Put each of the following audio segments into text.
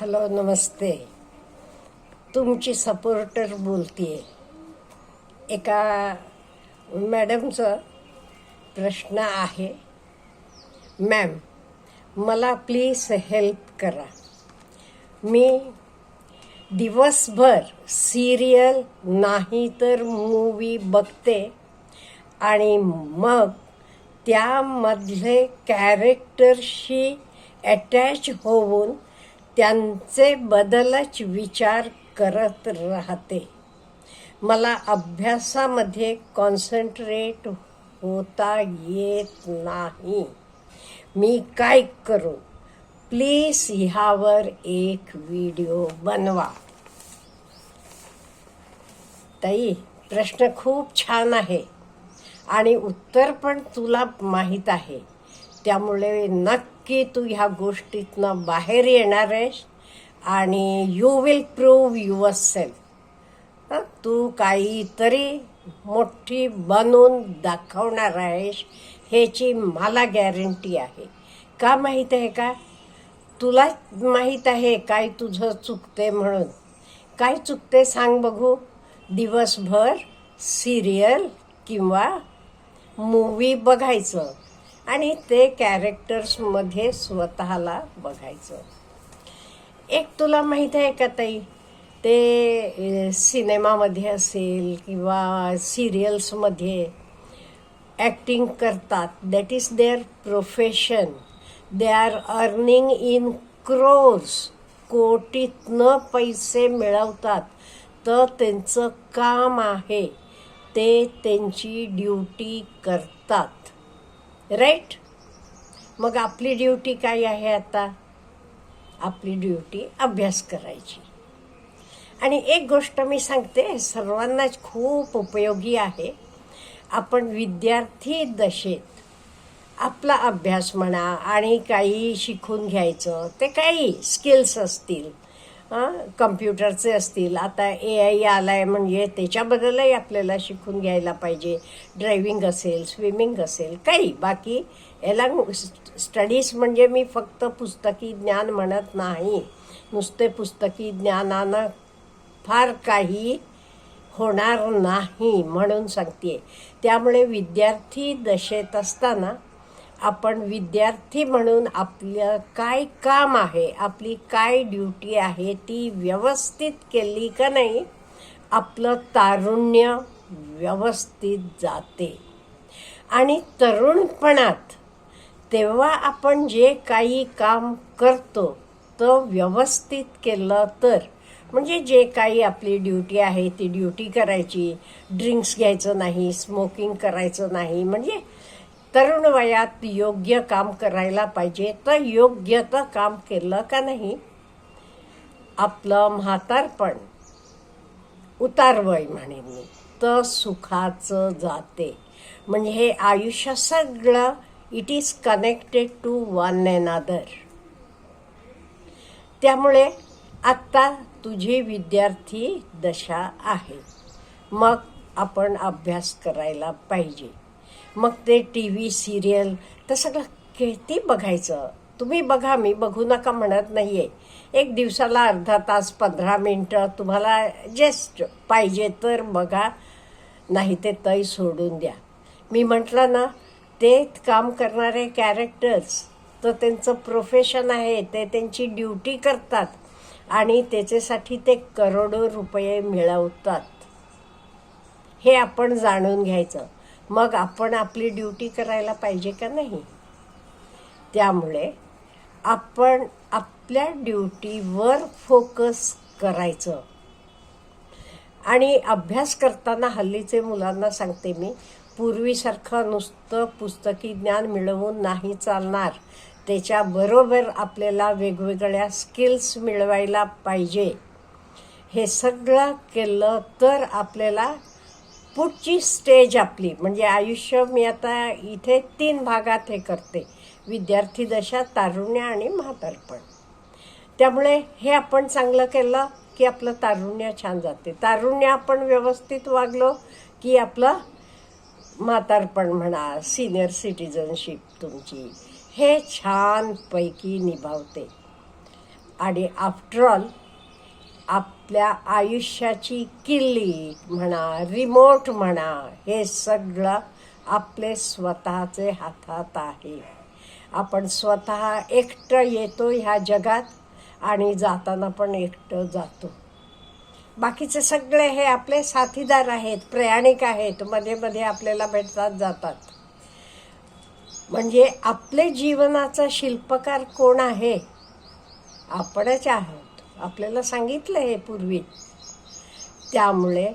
Hello नमस्ते. तुमची supporter बोलतीये. एका मॅडमचं प्रश्न आहे. मॅम मला प्लीज हेल्प करा. मी दिवसभर सिरियल नाही तर मूवी बघते आणि मग त्यामधले कॅरेक्टरशी अटॅच होऊन त्यांचे बदलच विचार करत राहते. मला अभ्यासामध्ये कॉन्सन्ट्रेट होता येत नाही. मी काय करू? प्लीज ह्यावर एक व्हिडिओ बनवा. ताई प्रश्न खूप छान आहे आणि उत्तर पण तुला माहीत आहे. त्यामुळे नक्की तू ह्या गोष्टीतनं बाहेर येणार आहेस आणि you will prove yourself तू काहीतरी मोठी बनून दाखवणार आहेस ह्याची मला गॅरंटी आहे. का माहीत आहे का? तुला माहीत आहे काय तुझं चुकते म्हणून. काय चुकते सांग बघू. दिवसभर सिरियल किंवा मूवी बघायचं. आणि ते कॅरेक्टर्समध्ये स्वतःला बघायचं. एक तुला माहीत आहे का ताई? ते सिनेमामध्ये असेल किंवा सिरियल्समध्ये ॲक्टिंग करतात. That is there profession they are earning in crores कोटीतनं पैसे मिळवतात. तर त्यांचं काम आहे. ते त्यांची ड्युटी करतात. राईट मग आपली ड्युटी काय आहे आता? आपली ड्युटी अभ्यास करायची. आणि एक गोष्ट मी सांगते सर्वांनाच खूप उपयोगी आहे. आपण विद्यार्थी दशेत आपला अभ्यास म्हणा आणि काही शिकून घ्यायचं ते काही स्किल्स असतील. कम्प्युटरचे असतील. आता ए आय आला आहे म्हणजे त्याच्याबद्दलही आपल्याला शिकून घ्यायला पाहिजे. ड्रायव्हिंग असेल स्विमिंग असेल काही. बाकी याला स्टडीज म्हणजे मी फक्त पुस्तकी ज्ञान म्हणत नाही. नुसते पुस्तकी ज्ञानानं फार काही होणार नाही म्हणून सांगते त्यामुळे विद्यार्थी दशेत असताना आपण विद्यार्थी म्हणून आपलं काय काम आहे आपली काय ड्युटी आहे ती व्यवस्थित केली का नाही आपलं तारुण्य व्यवस्थित जाते. आणि तरुणपणात तेव्हा आपण जे काही काम करतो तर व्यवस्थित केलं तर म्हणजे जे काही आपली ड्युटी आहे ती ड्युटी करायची ड्रिंक्स घ्यायचं नाही स्मोकिंग करायचं नाही म्हणजे तरुण वयात योग्य काम करायला पाहिजे. तर योग्य तर काम केलं का नाही? आपलं म्हातारपण उतारवय म्हणेन मी. तर सुखाचं जाते. म्हणजे हे आयुष्य सगळं it is connected to one and other त्यामुळे आत्ता तुझी विद्यार्थी दशा आहे. मग आपण अभ्यास करायला पाहिजे. मग ते टी व्ही सिरियल तर सगळं किती बघायचं? तुम्ही बघा मी बघू नका म्हणत नाही आहे एक दिवसाला अर्धा तास पंधरा मिनटं तुम्हाला जस्ट पाहिजे तर बघा नाही ते तय सोडून द्या. मी म्हटलं ना ते काम करणारे कॅरेक्टर्स तर त्यांचं प्रोफेशन आहे ते त्यांची ड्युटी करतात आणि त्याच्यासाठी ते करोडो रुपये मिळवतात. हे आपण जाणून घ्यायचं. मग आपण आपली ड्युटी करायला पाहिजे का नाही? त्यामुळे आपण आपल्या ड्युटीवर फोकस करायचं. आणि अभ्यास करताना हल्लीचे मुलांना सांगते मी पूर्वीसारखं नुसतं पुस्तकी ज्ञान मिळवून नाही चालणार. त्याच्याबरोबर आपल्याला वेगवेगळ्या स्किल्स मिळवायला पाहिजे. हे सगळं केलं तर आपल्याला पुढची स्टेज आपली. म्हणजे आयुष्य मी आता इथे तीन भागात हे करते. विद्यार्थी दशा तारुण्य आणि म्हातारपण. त्यामुळे हे आपण चांगलं केलं की आपलं तारुण्य छान जाते. तारुण्य आपण व्यवस्थित वागलो की आपलं म्हातारपण म्हणा सिनियर सिटिझनशिप तुमची हे छानपैकी निभावते. आणि आफ्टर ऑल आपल्या आयुष्याची किल्ली म्हणा रिमोट म्हणा हे सगळं आपले स्वतःचे हातात आहे. आपण स्वतः एकटं येतो ह्या जगात आणि जाताना पण एकटं जातो. बाकीचे सगळे हे आपले साथीदार आहेत प्रयाणिक आहेत मध्ये मध्ये आपल्याला भेटतात जातात. म्हणजे आपले जीवनाचा शिल्पकार कोण आहे? आपणच आहोत. आपल्याला सांगितलं हे पूर्वी. त्यामुळे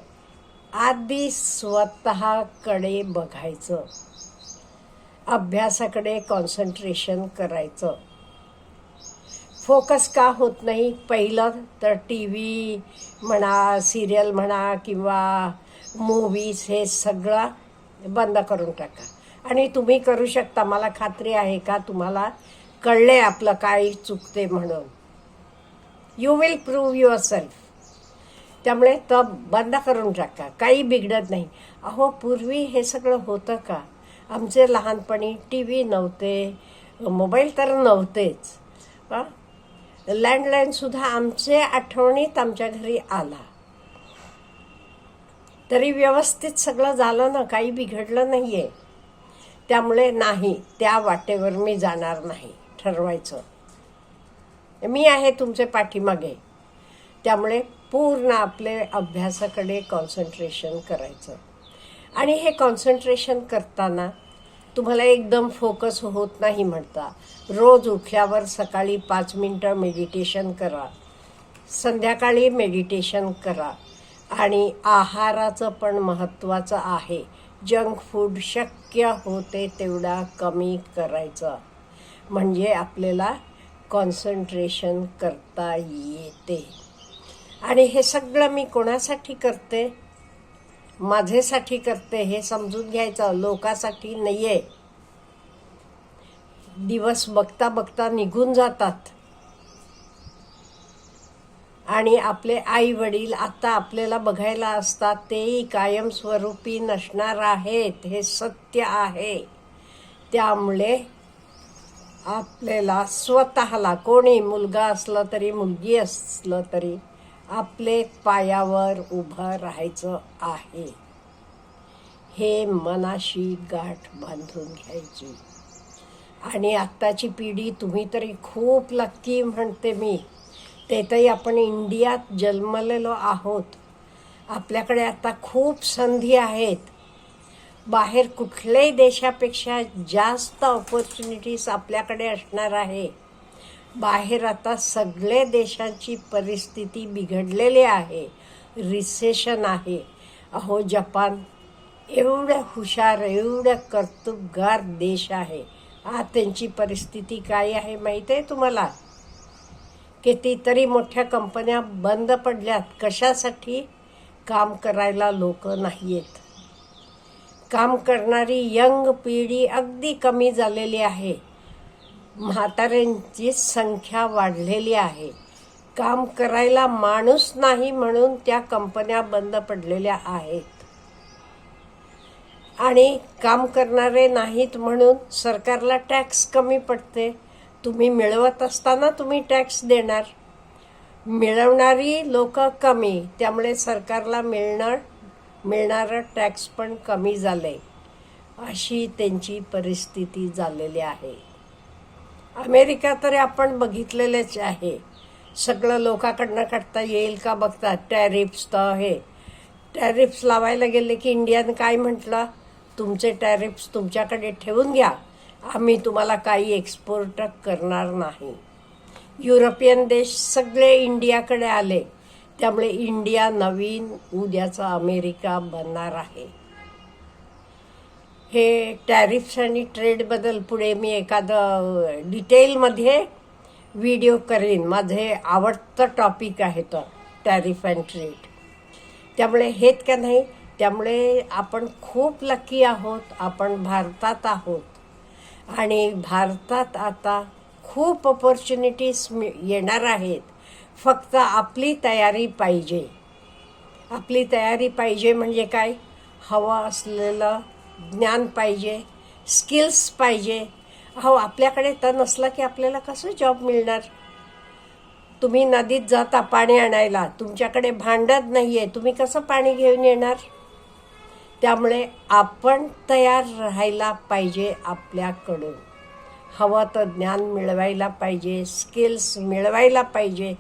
आधी स्वतःकडे बघायचं. अभ्यासाकडे कॉन्सन्ट्रेशन करायचं. फोकस का होत नाही? पहिलं तर टी व्ही म्हणा सिरियल म्हणा किंवा मूवीज हे सगळं बंद करून टाका. आणि तुम्ही करू शकता. मला खात्री आहे का? तुम्हाला कळले आपलं काय चुकते म्हणून. You will prove yourself त्यामुळे तो बंद करून टाका. काही बिघडत नाही. अहो पूर्वी हे सगळं होतं का? आमचे लहानपणी टी व्ही नव्हते मोबाईल तर नव्हतेच. हां? लँडलाईनसुद्धा आमचे आठवणीत आमच्या घरी आला. तरी व्यवस्थित सगळं झालं ना काही बिघडलं नाही आहे त्यामुळे नाही त्या वाटेवर मी जाणार नाही ठरवायचं. मी आहे तुमचे पाठीमागे. त्यामुळे पूर्ण आपले अभ्यासाकडे कॉन्सन्ट्रेशन करायचं. आणि हे कॉन्सन्ट्रेशन करताना तुम्हाला एकदम फोकस होत नाही म्हणता. रोज उठल्यावर सकाळी पाच मिनटं मेडिटेशन करा. संध्याकाळी मेडिटेशन करा. आणि आहाराचं पण महत्त्वाचं आहे. जंक फूड शक्य होते तेवढा कमी करायचं. म्हणजे आपल्याला कॉन्सन्ट्रेशन करता येते. आणि हे सगळं मी कोणासाठी करते? माझेसाठी करते हे समजून घ्यायचं. लोकासाठी नाही आहे दिवस बघता बघता निघून जातात. आणि आपले आई वडील आता आपल्याला बघायला असतात तेही कायमस्वरूपी नसणार आहेत. हे सत्य आहे. त्यामुळे आपल्याला स्वतःला कोणी मुलगा असलं तरी मुलगी असलं तरी आपले पायावर उभं राहायचं आहे. हे मनाशी गाठ बांधून घ्यायची. आणि आत्ताची पिढी तुम्ही तरी खूप लक्की म्हणते मी. ते तरी आपण इंडियात जन्मलेलो आहोत. आपल्याकडे आता खूप संधी आहेत. बाहेर कुठल्याही देशापेक्षा जास्त ऑपॉर्च्युनिटीज आपल्याकडे असणार आहे. बाहेर आता सगळे देशांची परिस्थिती बिघडलेली आहे. रिसेशन आहे. अहो जपान एवढं हुशार एवढं कर्तुबगार देश आहे. आज त्यांची परिस्थिती काय आहे माहीत आहे तुम्हाला? कितीतरी मोठ्या कंपन्या बंद पडल्यात. कशासाठी? काम करायला लोक नाही आहेत काम करणारी यंग पिढी अगदी कमी झालेली आहे. म्हाताऱ्यांची संख्या वाढलेली आहे. काम करायला माणूस नाही म्हणून त्या कंपन्या बंद पडलेल्या आहेत. आणि काम करणारे नाहीत म्हणून सरकारला टॅक्स कमी पडते. तुम्ही मिळवत असताना तुम्ही टॅक्स देणार. मिळवणारी लोक कमी त्यामुळे सरकारला मिळणार मिळणारं टॅक्स पण कमी झाले अशी त्यांची परिस्थिती झालेली आहे. अमेरिका तरी आपण बघितलेलेच आहे. सगळं लोकाकडनं काढता येईल का बघता टॅरिफ्स तर हे टॅरिफ्स लावायला गेले की इंडियन काय म्हटलं? तुमचे टॅरिफ्स तुमच्याकडे ठेवून घ्या. आम्ही तुम्हाला काही एक्सपोर्ट करणार नाही. युरोपियन देश सगळे इंडियाकडे आले. त्यामुळे इंडिया नवीन उद्याचा अमेरिका बनणार आहे. हे टॅरिफ्स आणि ट्रेडबद्दल पुढे मी एखादं डिटेलमध्ये व्हिडिओ करेन. माझे आवडतं टॉपिक आहे तो टॅरिफ अँड ट्रेड. त्यामुळे हेच का नाही त्यामुळे आपण खूप लकी आहोत आपण भारतात आहोत. आणि भारतात आता खूप ऑपॉर्च्युनिटीज येणार आहेत. फक्त आपली तयारी पाहिजे. आपली तयारी पाहिजे म्हणजे काय? हवं असलेलं ज्ञान पाहिजे स्किल्स पाहिजे. अहो आपल्याकडे तर नसलं की आपल्याला कसं जॉब मिळणार? तुम्ही नदीत जाता पाणी आणायला तुमच्याकडे भांडत नाही आहे तुम्ही कसं पाणी घेऊन येणार? त्यामुळे आपण तयार राहायला पाहिजे आपल्याकडून. हवं तर ज्ञान मिळवायला पाहिजे स्किल्स मिळवायला पाहिजे.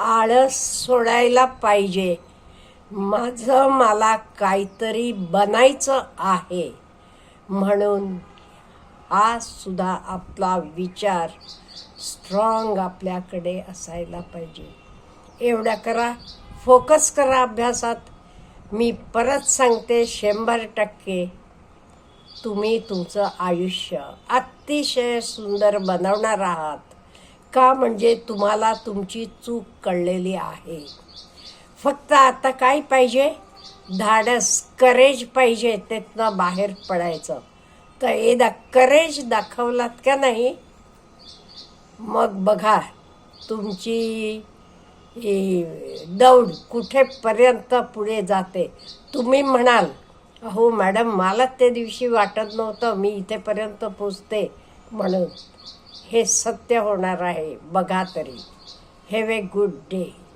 आळस सोडायला पाहिजे. माझं मला काहीतरी बनायचं आहे. म्हणून आज सुद्धा आपला विचार स्ट्रॉंग आपल्याकडे असायला पाहिजे. एवढा करा फोकस करा अभ्यासात. मी परत सांगते शंभर टक्के तुम्ही तुमचं आयुष्य अतिशय सुंदर बनवणार आहात. का म्हणजे तुम्हाला तुमची चूक कळलेली आहे. फक्त आता काय पाहिजे? धाडस करेज पाहिजे त्यातनं बाहेर पडायचं. तर एकदा करेज दाखवलात का नाही? मग बघा तुमची दौड कुठेपर्यंत पुढे जाते. तुम्ही म्हणाल अहो मॅडम मला त्या दिवशी वाटत नव्हतं मी इथेपर्यंत पोचते म्हणून हे सत्य होणार आहे. बघा तरी. Have a good day